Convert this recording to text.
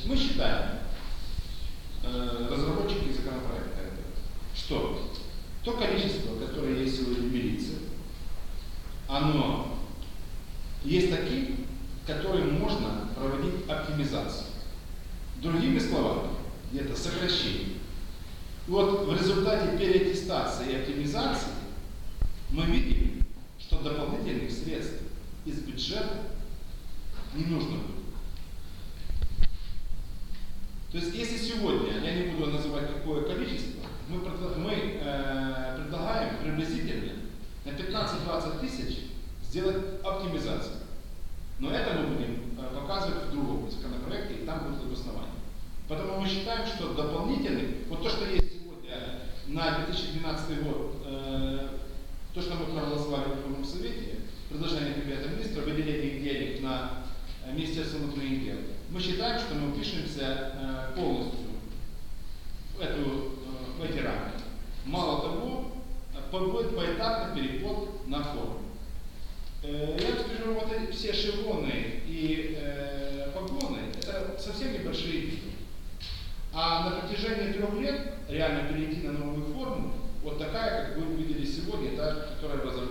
Значит, мы считаем, э, разработчики законопроекта, что то количество, которое есть сегодня в милиции, оно есть таким, которым можно проводить оптимизацию. Другими словами, это сокращение. И вот в результате переаттестации и оптимизации мы видим, что дополнительных средств из бюджета не нужно будет. То есть, если сегодня, я не буду называть какое количество, мы, мы э, предлагаем приблизительно на 15-20 тысяч сделать оптимизацию. Но это мы будем э, показывать в другом законопроекте, и там будет обоснование. Поэтому мы считаем, что дополнительный, вот то, что есть сегодня на 2012 год, э, то, что мы проголосовали в Верховном Совете, предложение Кабинета министра, выделение денег на э, Министерство внутренних дел, мы считаем, что мы впишемся э, полностью эту, эти рамки. Мало того, будет поэтапный переход на форму. Э, Я вам скажу, вот эти все шевроны и э, погоны, это совсем небольшие деньги. А на протяжении трех лет реально перейти на новую форму, вот такая, как вы увидели сегодня, та, которая разработана